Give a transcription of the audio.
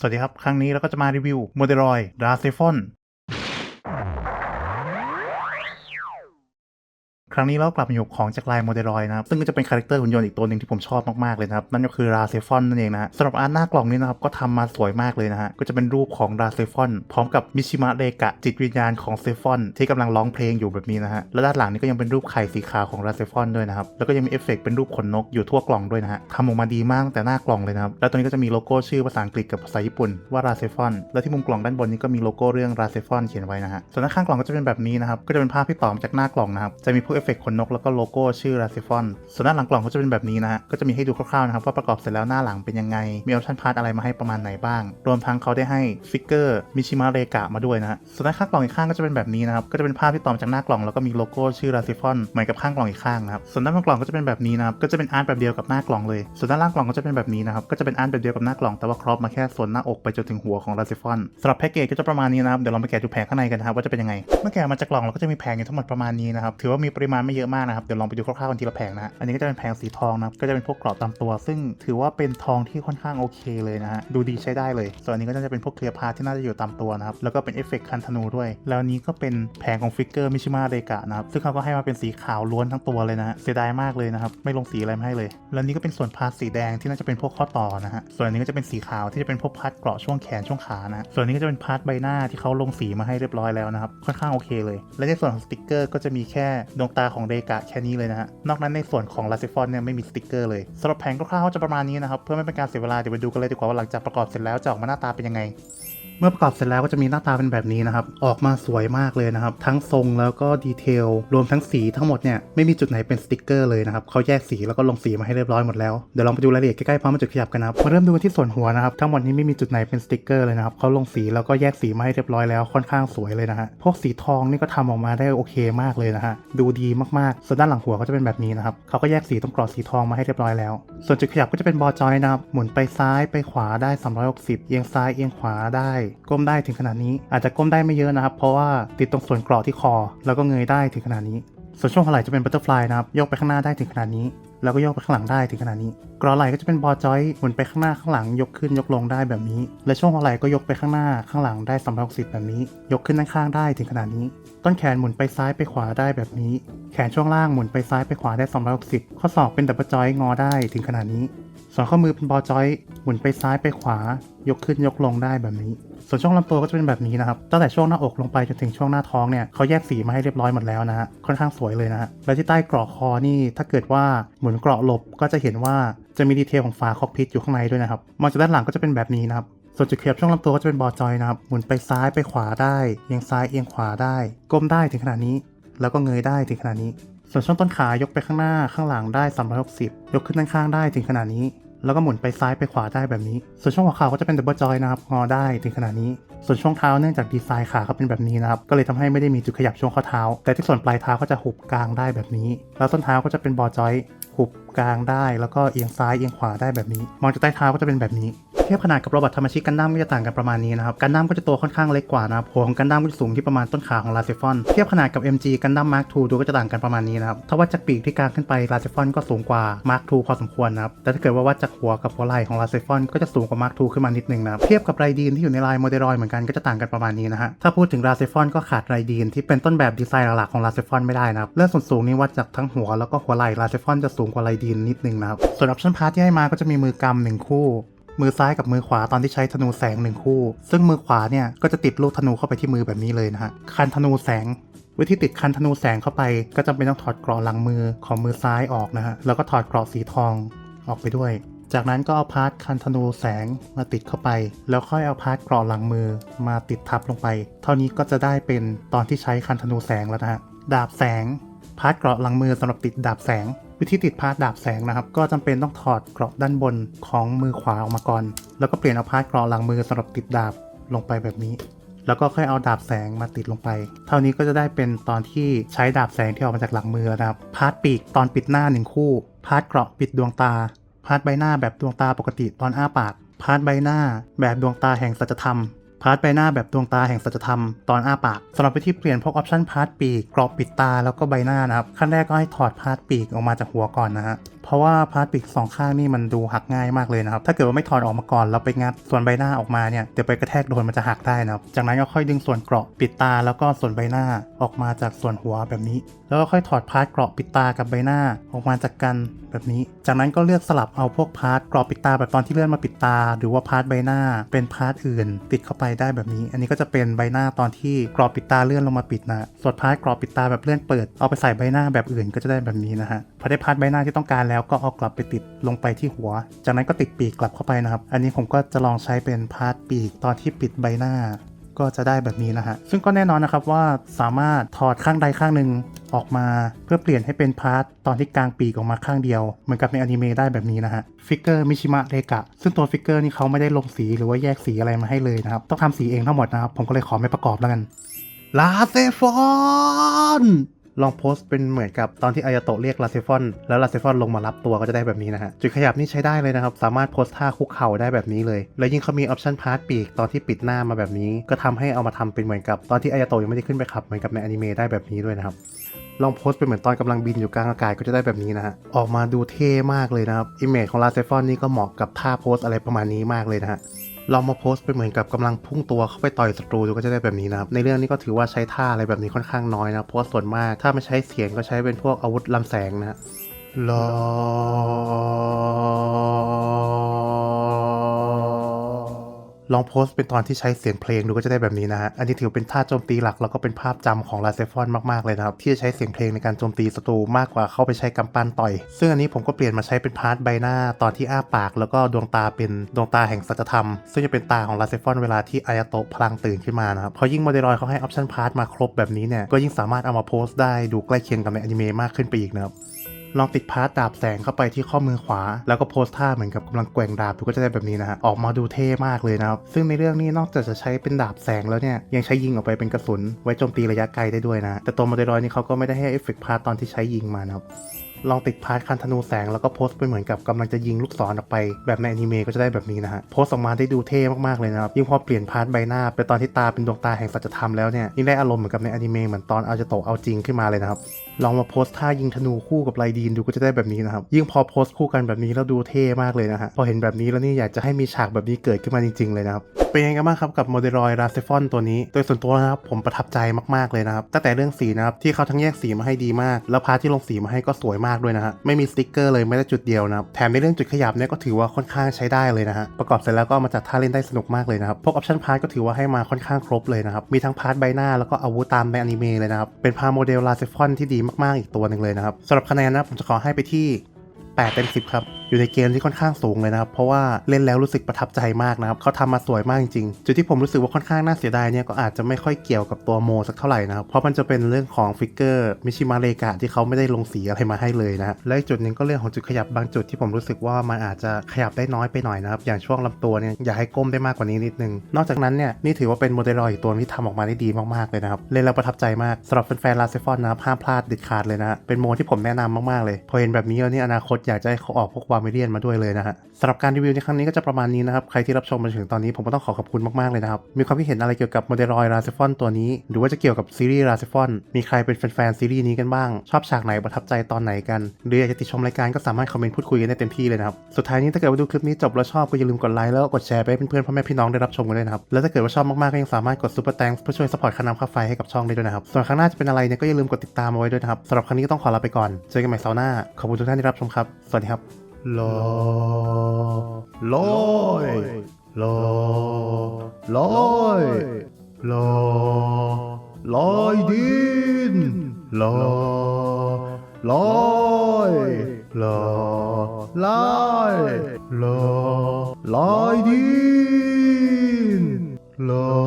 สวัสดีครับ ครั้งนี้เราก็จะมารีวิวโมเดลอยดราเซฟอน รั้งนี้เรากลับมาอยู่ของจากลายโมเดลอยนะครับซึ่งก็จะเป็นคาแรคเตอร์หุ่นยนต์อีกตัวหนึ่งที่ผมชอบมากๆเลยนะครับนั่นก็คือราเซฟอนนั่นเองนะสำหรับอาร์ตหน้ากล่องนี้นะครับก็ทำมาสวยมากเลยนะฮะก็จะเป็นรูปของราเซฟอนพร้อมกับมิชิมะเรกะจิตวิญญาณของเซฟอนที่กำลังร้องเพลงอยู่แบบนี้นะฮะและด้านหลังนี่ก็ยังเป็นรูปไข่สีขาวของราเซฟอนด้วยนะครับแล้วก็ยังมีเอฟเฟกเป็นรูปขนนกอยู่ทั่วกล่องด้วยนะฮะทำออกมาดีมากแต่หน้ากล่องเลยนะครับแล้วตัวนี้ก็จะมีโลโก้ชื่อภาษาอังกฤษกับภาษาญี่ปุ่นว่าราเซฟอนและที่มุมกล่องด้านบนนี้ก็มีโลโก้เรื่องราเซฟอนเขียนไว้นะฮะส่วนด้านข้างกล่องก็จะเป็นแบบนี้นะครับก็จะเป็นภาพที่ต่อมาจากหน้ากล่องนะครับจะมีพวกเอฟฟกต์ขนนกแล้วก็โลโก้ชื่อราเซฟอนส่วนด้านหลังกล่องก็จะเป็นแบบนี้นะฮะก็จะมีให้ดูคร่าวๆนะครับว่าประกอบเสร็จแล้วหน้าหลังเป็นยังไง มีออปชั่นพาร์ทอะไรมาให้ประมาณไหนบ้าง รวมทั้งเขาได้ให้ฟิกเกอร์มิชิมะเรกะมาด้วยนะฮะส่วนด้านข้างกล่องอีกข้างก็จะเป็นแบบนี้นะครับก็จะเป็นภาพที่ต่อมาจากหน้ากล่องแล้วก็มีโลโก้ชื่อราเซฟอนเหมือนกับข้างกล่องอีกข้างนะครับส่วนด้านบนกล่องก็จะเป็นแบบนี้นะครับก็จะเป็นอาร์ตแบบเดียวกับหน้ากล่องเลย ส่วนด้านล่างกล่องก็จะเป็นแบบนี้นะครับก็จะเป็นอาร์ตแบบเดียวกับหน้ากล่องแต่ว่าครอปมาแค่ส่วนหน้าอกไปจนถึงหัวของราเซฟอนสำหรับแพ็กเกจก็จะประมาณนี้นะครับเดี๋ยวเราไปแกะดูแผงข้างในกันนะครับว่าจะเป็นยังไง เมื่อแกะมาจากกล่องเราก็จะมีแผงอยู่ทั้งหมดประมาณนี้นะครับถือว่ามีปริมาณไม่เยอะมากนะครับ เดี๋ยวลองไปดูคร่าวๆกันทีละแผงนะฮะ อันนี้ก็จะเป็นแผงสีทองนะ ก็จะเป็นพวกกราะตามตัว ซึ่งถือว่าเป็นทองที่ค่อนข้างโอเคเลยนะฮะ ดูดีใช้ได้เลย ส่วนอันนี้ก็จะเป็นพวกเคลียร์พาที่น่าจะอยู่ตามตัวนะครับ แล้วก็เป็นเอฟเฟกต์คันธนูด้วย แล้วนี้ก็เป็นแผงของฟิกเกอร์มิชิมะเรกะนะครับ ซึ่งเขาก็ให้มาเป็นสีขาวล้วนทั้งตัวเลยนะฮะ เสียดายมากเลยนะครับ ไม่ลงสีอะไรมาให้เลย แล้วนี่ก็เป็นส่วนพาร์ทสีแดงที่น่าจะเป็นพวกข้อต่อนะฮะ ส่วนนี้ก็จะเป็นสีขาวที่จะเป็นพวกพาร์ทเกราะช่วงแขนช่วงขานะส่วนนี้ก็จะเป็นพาร์ทใบหน้าที่เขาลงสีมาให้เรียบร้อยแล้วนะครับ ค่อนข้างโอเคเลย และในส่วนของสติกเกอร์ก็จะมีแค่ดวงตาของเดกะแค่นี้เลยนะฮะ นอกนั้นในส่วนของลาซิฟอนเนี่ยไม่มีสติกเกอร์เลยสำหรับแผงคร่าวๆจะประมาณนี้นะครับ เพื่อไม่เป็นการเสียเวลาเดี๋ยวไปดูกันเลยดีกว่าว่าหลังจากประกอบเสร็จแล้วจะออกมาหน้าตาเป็นยังไง เมื่อประกอบเสร็จแล้วก็จะมีหน้าตาเป็นแบบนี้นะครับ ออกมาสวยมากเลยนะครับ ทั้งทรงแล้วก็ดีเทล รวมทั้งสีทั้งหมดเนี่ยไม่มีจุดไหนเป็นสติกเกอร์เลยนะครับเขาแยกสีแล้วก็ลงสีมาให้เรียบร้อยหมดแล้ว เดี๋ยวลองไปดูรายละเอียดใกล้ๆพร้อมมาจุดขยับกันนะครับ มาเริ่มดูกันที่ส่วนหัวนะครับ ทั้งหมดนี้ไม่มีจุดไหนเป็นสติกเกอร์เลยนะครับเขาลงสีแล้วก็แยกสีมาให้เรียบร้อยแล้วค่อนข้างสวยเลยนะฮะ พวกสีทองนี่ก็ทำออกมาได้โอเคมากเลยนะฮะ ดูดีมากๆ ส่วนด้านหลังหัวก็จะเป็นแบบนี้นะครับเขาก็แยกสีตรงกรอบสีทองมาให้เรียบร้อยแล้ว ส่วนจุดขยับก็จะเป็นบอจอยนะครับ หมุนไปซ้ายไปขวาได้ 360 เอียงซ้ายเอียงขวาได้ก้มได้ถึงขนาดนี้ อาจจะก้มได้ไม่เยอะนะครับ เพราะว่าติดตรงส่วนกรอที่คอ แล้วก็เงยได้ถึงขนาดนี้ ส่วนช่วงหัวไหล่จะเป็นบัตเตอร์ฟลายนะครับยกไปข้างหน้าได้ถึงขนาดนี้ แล้วก็ยกไปข้างหลังได้ถึงขนาดนี้ กรอไหล่ก็จะเป็นบอจอยหมุนไปข้างหน้าข้างหลังยกขึ้นยกลงได้แบบนี้ และช่วงหัวไหล่ก็ยกไปข้างหน้าข้างหลังได้360แบบนี้ ยกขึ้นด้านข้างได้ถึงขนาดนี้ ต้นแขนหมุนไปซ้ายไปขวาได้แบบนี้ แขนช่วงล่างหมุนไปซ้ายไปขวาได้360ข้อศอกเป็นดับเบิลจอยงอได้ถึงขนาดนี้ ส่วนข้อมือเป็นบอจอยหมุนไปซ้ายไปขวา ยกขึ้นยกลงได้แบบนี้ ส่วนช่วงลำตัวก็จะเป็นแบบนี้นะครับ ตั้งแต่ช่วงหน้าอกลงไปจนถึงช่วงหน้าท้องเนี่ยเขาแยกสีมาให้เรียบร้อยหมดแล้วนะฮะ ค่อนข้างสวยเลยนะฮะ แล้วที่ใต้กรอกคอนี่ถ้าเกิดว่าหมุนเกราะหลบก็จะเห็นว่าจะมีดีเทลของฝาคอกพิทอยู่ข้างในด้วยนะครับ มองจากด้านหลังก็จะเป็นแบบนี้นะครับส่วนจุดเขียบช่วงลำตัวก็จะเป็นบอจอยนะครับ หมุนไปซ้ายไปขวาได้เอียงซ้ายเอียงขวาได้ ก้มได้ถึงขนาดนี้ แล้วก็เงยได้ถึงขนาดนี้ ส่วนช่วงต้นขายกไปข้างหน้าข้างหลังได้ 360 ยกขึ้นด้านข้างได้ถึงขนาดนี้ แล้วก็หมุนไปซ้ายไปขวาได้แบบนี้ ส่วนช่วงหัวเข่าก็จะเป็นดับเบิลจอยนะครับงอได้ถึงขนาดนี้ ส่วนช่วงเท้าเนื่องจากดีไซน์ขาเขาเป็นแบบนี้นะครับก็เลยทำให้ไม่ได้มีจุดขยับช่วงข้อเท้า แต่ที่ส่วนปลายเท้าก็จะหุบกลางได้แบบนี้ แล้วส้นเท้าก็จะเป็นบอจอยหุบกลางได้ แล้วก็เอียงซ้ายเอียงขวาได้แบบนี้ มองจากใต้เท้าก็จะเป็นแบบนี้ เทียบขนาดกับโรบอทธรรมชิกันดั้มก็จะต่างกันประมาณนี้นะครับกันดั้มก็จะตัวค่อนข้างเล็กกว่านะครับหัวของกันดั้มก็จะสูงที่ประมาณต้นขาของลาเซฟอนเทียบขนาดกับ MG กันดั้มมาร์ค2ดูก็จะต่างกันประมาณนี้นะครับถ้าวัดจากปีกที่กลางขึ้นไปลาเซฟอนก็สูงกว่ามาร์ค2พอสมควรนะครับแต่ถ้าเกิดว่าวัดจากหัวกับหัวไหล่ของลาเซฟอนก็จะสูงกว่ามาร์ค2ขึ้นมานิดนึงนะครับเทียบกับไรดีนที่อยู่ในลายโมเดลอยเหมือนกันก็จะต่างกันประมาณนี้นะฮะถ้าพูดถึงลาเซฟอนก็ขาดไรดีนที่เป็นต้นแบบดีไซน์หลักๆของลาเซฟอนไม่ได้นะครับเรื่องส่วนสูงนี่วัดจากทั้งหัวแล้วก็หัวไหล่ลาเซฟอนจะสูงกว่าไรดีนนิดนึงนะครับส่วนออปชั่นพาร์ทที่ให้มาก็จะมีมือกำหนึ่งคู่ มือซ้ายกับมือขวาตอนที่ใช้ธนูแสงหนึ่งคู่ ซึ่งมือขวาเนี่ยก็จะติดลูกธนูเข้าไปที่มือแบบนี้เลยนะฮะคันธนูแสงวิธีติดคันธนูแสงเข้าไป ก็จำเป็นต้องถอดกราะหลังมือของมือซ้ายออกนะฮะแล้วก็ถอดกราะสีทองออกไปด้วย จากนั้นก็เอาพาร์ทคันธนูแสงมาติดเข้าไป แล้วค่อยเอาพาร์ทกราะหลังมือมาติดทับลงไป เท่านี้ก็จะได้เป็นตอนที่ใช้คันธนูแสงแล้วนะฮะดาบแสงพาร์ทกราะหลังมือสำหรับติดดาบแสง วิธีติดพาร์ทดาบแสงนะครับ ก็จำเป็นต้องถอดเกราะด้านบนของมือขวาออกมาก่อน แล้วก็เปลี่ยนเอาพาร์ทเกราะหลังมือสำหรับติดดาบลงไปแบบนี้ แล้วก็ค่อยเอาดาบแสงมาติดลงไป เท่านี้ก็จะได้เป็นตอนที่ใช้ดาบแสงที่ออกมาจากหลังมือนะครับ พาร์ทปีกตอนปิดหน้าหนึ่งคู่ พาร์ทเกราะปิดดวงตา พาร์ทใบหน้าแบบดวงตาปกติตอนอ้าปาก พาร์ทใบหน้าแบบดวงตาแห่งสัจธรรม พาร์ทใบหน้าแบบดวงตาแห่งสัจธรรมตอนอ้าปากสำหรับวิธีเปลี่ยนพวกออปชันพาร์ทปีกกรอบปิดตาแล้วก็ใบหน้านะครับขั้นแรกก็ให้ถอดพาร์ทปีกออกมาจากหัวก่อนนะฮะเพราะว่าพาร์ทปีกสองข้างนี่มันดูหักง่ายมากเลยนะครับถ้าเกิดว่าไม่ถอดออกมาก่อนแล้วไปงัดส่วนใบหน้าออกมาเนี่ยเดี๋ยวไปกระแทกโดนมันจะหักได้นะครับจากนั้นก็ค่อยดึงส่วนเกราะปิดตาแล้วก็ส่วนใบหน้าออกมาจากส่วนหัวแบบนี้ แล้วก็ค่อยถอดพาร์ทเกราะปิดตากับใบหน้าออกมาจากกันแบบนี้ จากนั้นก็เลือกสลับเอาพวกพาร์ทเกราะปิดตาแบบตอนที่เลื่อนมาปิดตา หรือว่าพาร์ทใบหน้าเป็นพาร์ทอื่น ติดเข้าไปได้แบบนี้ อันนี้ก็จะเป็นใบหน้าตอนที่กรอบปิดตาเลื่อนลงมาปิดนะส่วนพาร์ทกรอบปิดตาแบบเลื่อนเปิด เอาไปใส่ใบหน้าแบบอื่นก็จะได้แบบนี้นะฮะ พอได้พาร์ทใบหน้าที่ต้องการแล้วก็เอากลับไปติดลงไปที่หัว จากนั้นก็ติดปีกกลับเข้าไปนะครับ อันนี้ผมก็จะลองใช้เป็นพาร์ทปีกตอนที่ปิดใบหน้าก็จะได้แบบนี้นะฮะ ซึ่งก็แน่นอนนะครับว่าสามารถถอดข้างใดข้างหนึ่ง ออกมาเพื่อเปลี่ยนให้เป็นพาร์ทตอนที่กลางปีกออกมาข้างเดียว เหมือนกับในอนิเมะได้แบบนี้นะฮะฟิกเกอร์มิชิมะเรกะซึ่งตัวฟิกเกอร์นี่เขาไม่ได้ลงสีหรือว่าแยกสีอะไรมาให้เลยนะครับ ต้องทำสีเองทั้งหมดนะครับ ผมก็เลยขอไม่ประกอบแล้วกันลาเซฟอนลองโพสต์เป็นเหมือนกับตอนที่อายาโตะเรียกลาเซฟอนแล้วลาเซฟอนลงมารับตัวก็จะได้แบบนี้นะฮะ จุดขยับนี่ใช้ได้เลยนะครับ สามารถโพสท่าคุกเข่าได้แบบนี้เลย แล้วยิ่งเขามีออปชันพาร์ทปีกตอนที่ปิดหน้ามาแบบนี้ ก็ทำให้เอามาทำเป็นเหมือนกับตอนที่อายาโตะยังไม่ได้ขึ้นไปขับเหมือนกับในอนิเมะได้แบบนี้ด้วยนะครับ ลองโพสต์เป็นเหมือนตอนกำลังบินอยู่กลางอากาศก็จะได้แบบนี้นะฮะ ออกมาดูเท่มากเลยนะครับ อิมเมจของลาเซฟอนนี่ก็เหมาะกับท่าโพสอะไรประมาณนี้มากเลยนะฮะลองมาโพสต์เป็นเหมือนกับกำลังพุ่งตัวเข้าไปต่อยศัตรูดูก็จะได้แบบนี้นะครับ ในเรื่องนี้ก็ถือว่าใช้ท่าอะไรแบบนี้ค่อนข้างน้อยนะเพราะว่าส่วนมากถ้าไม่ใช้เสียงก็ใช้เป็นพวกอาวุธลำแสงนะฮะลอ ลองโพสต์เป็นตอนที่ใช้เสียงเพลงดูก็จะได้แบบนี้นะฮะ อันนี้ถือเป็นท่าโจมตีหลักแล้วก็เป็นภาพจำของลาเซฟอนมากๆเลยนะครับ ที่จะใช้เสียงเพลงในการโจมตีศัตรูมากกว่าเข้าไปใช้กำปั้นต่อย ซึ่งอันนี้ผมก็เปลี่ยนมาใช้เป็นพาร์ทใบหน้าตอนที่อ้าปาก แล้วก็ดวงตาเป็นดวงตาแห่งสัจธรรม ซึ่งจะเป็นตาของลาเซฟอนเวลาที่อายาโตะพลังตื่นขึ้นมานะครับพอยิ่งโมเดลรอยเขาให้ออปชั่นพาร์ทมาครบแบบนี้เนี่ยก็ยิ่งสามารถเอามาโพสต์ได้ดูใกล้เคียงกับในอนิเมะมากขึ้นไปอีกนะครับ ลองติดพาร์ตดาบแสงเข้าไปที่ข้อมือขวา แล้วก็โพสท่าเหมือนกับกำลังแกว่งดาบดูก็จะได้แบบนี้นะฮะออกมาดูเท่มากเลยนะครับซึ่งในเรื่องนี้นอกจากจะใช้เป็นดาบแสงแล้วเนี่ยยังใช้ยิงออกไปเป็นกระสุน ไว้โจมตีระยะไกลได้ด้วยนะ แต่ตัวโมเดลรอยนี่เขาก็ไม่ได้ให้เอฟเฟกต์พาร์ตตอนที่ใช้ยิงมานะครับ ลองติดพาร์ทคันธนูแสงแล้วก็โพสไปเหมือนกับกำลังจะยิงลูกศรออกไป แบบในอนิเมะก็จะได้แบบนี้นะฮะโพสออกมาได้ดูเท่มากๆเลยนะครับยิ่งพอเปลี่ยนพาร์ทใบหน้าไปตอนที่ตาเป็นดวงตาแห่งสัจธรรมแล้วเนี่ยยิ่งได้อารมณ์เหมือนกับในอนิเมะเหมือนตอนเอาจะโตเอาจริงขึ้นมาเลยนะครับลองมาโพสท่ายิงธนูคู่กับไลดีนดูก็จะได้แบบนี้นะครับยิ่งพอโพสคู่กันแบบนี้แล้วดูเท่มากเลยนะฮะพอเห็นแบบนี้แล้วนี่อยากจะให้มีฉากแบบนี้เกิดขึ้นมาจริง ๆเลยนะครับ เป็นยังไงกันบ้างครับกับโมเดลรอยราเซฟอนตัวนี้ โดยส่วนตัวนะครับผมประทับใจมากๆเลยนะครับ ตั้งแต่เรื่องสีนะครับที่เขาทั้งแยกสีมาให้ดีมาก แล้วพาร์ทที่ลงสีมาให้ก็สวยมากด้วยนะฮะ ไม่มีสติ๊กเกอร์เลยแม้แต่จุดเดียวนะครับ แถมในเรื่องจุดขยับเนี่ยก็ถือว่าค่อนข้างใช้ได้เลยนะฮะ ประกอบเสร็จแล้วก็ามาจัดท่าเล่นได้สนุกมากเลยนะครับ พวกออปชั่นพาร์ทก็ถือว่าให้มาค่อนข้างครบเลยนะครับ มีทั้งพาร์ทใบหน้าแล้วก็อาวุธตามในอนิเมะเลยนะครับ เป็นพาโมเดลลาเซฟอนที่ดีมากๆอีกตัวหนึ่งเลยนะครับสำหรับคะแนนนะผมจะขอให้ไปที่8เต็ม10ครับ อยู่ในเกณฑ์ที่ค่อนข้างสูงเลยนะครับเพราะว่าเล่นแล้วรู้สึกประทับใจมากนะครับเขาทำมาสวยมากจริงๆจุดที่ผมรู้สึกว่าค่อนข้างน่าเสียดายเนี่ยก็อาจจะไม่ค่อยเกี่ยวกับตัวโมสักเท่าไหร่นะครับเพราะมันจะเป็นเรื่องของฟิกเกอร์มิชิมาเรกะที่เขาไม่ได้ลงสีอะไรมาให้เลยนะและอีกจุดหนึ่งก็เรื่องของจุดขยับบางจุดที่ผมรู้สึกว่ามันอาจจะขยับได้น้อยไปหน่อยนะครับอย่างช่วงลำตัวเนี่ยอยากให้ก้มได้มากกว่านี้นิดนึงนอกจากนั้นเนี่ยนี่ถือว่าเป็นโมเดลลอยอีกตัวที่ทำออกมาได้ดีมากๆเลยนะครับเล่นแล้วประทับใจมากสำหรับแฟนๆลาเซฟอนนะครับห้ามพลาดเด็ดขาดเลยนะเป็นโมที่ผมแนะนำมากๆเลย พอเห็นแบบนี้แล้วนี่อนาคตอยากจะให้เขาออกพวกวาาเมเรียนมาด้วยเลยนะฮะสำหรับการรีวิวในครั้งนี้ก็จะประมาณนี้นะครับ ใครที่รับชมมาถึงตอนนี้ผมก็ต้องขอขอบคุณมากๆเลยนะครับ มีความคิดเห็นอะไรเกี่ยวกับโมเดลรอยราเซฟอนตัวนี้ หรือว่าจะเกี่ยวกับซีรีส์ราเซฟอนมีใครเป็นแฟนๆซีรีส์นี้กันบ้าง ชอบฉากไหนประทับใจตอนไหนกัน หรืออยากจะติชมรายการก็สามารถคอมเมนต์พูดคุยกันได้เต็มที่เลยนะครับ สุดท้ายนี้ถ้าเกิดว่าดูคลิปนี้จบแล้วชอบก็อย่าลืมกดไลค์แล้วก็กดแชร์ไปให้เพื่อนๆพ่อแม่พี่น้องได้รับชมกันด้วยนะครับ แล้วถ้าเกิดว่าชอบมากๆก็ยังสามารถกดซุปเปอร์แตงเพื่อช่วยสปอร์ตค่าน้ำค่าไฟให้กับช่องได้ด้วยนะครับ ส่วนครั้งหน้าจะเป็นอะไรเนี่ยก็อย่าลืมกดติดตามเอาไว้ด้วยนะครับสำหรับครั้งนี้ก็ต้องขอลาไปก่อน เจอกันใหม่เสาร์หน้า ขอบคุณทุกท่านที่รับชมครับ สวัสดีครับ ลอลอยลอลอยลอลอยดินลอลอยลอลอยลอลอยดินลอ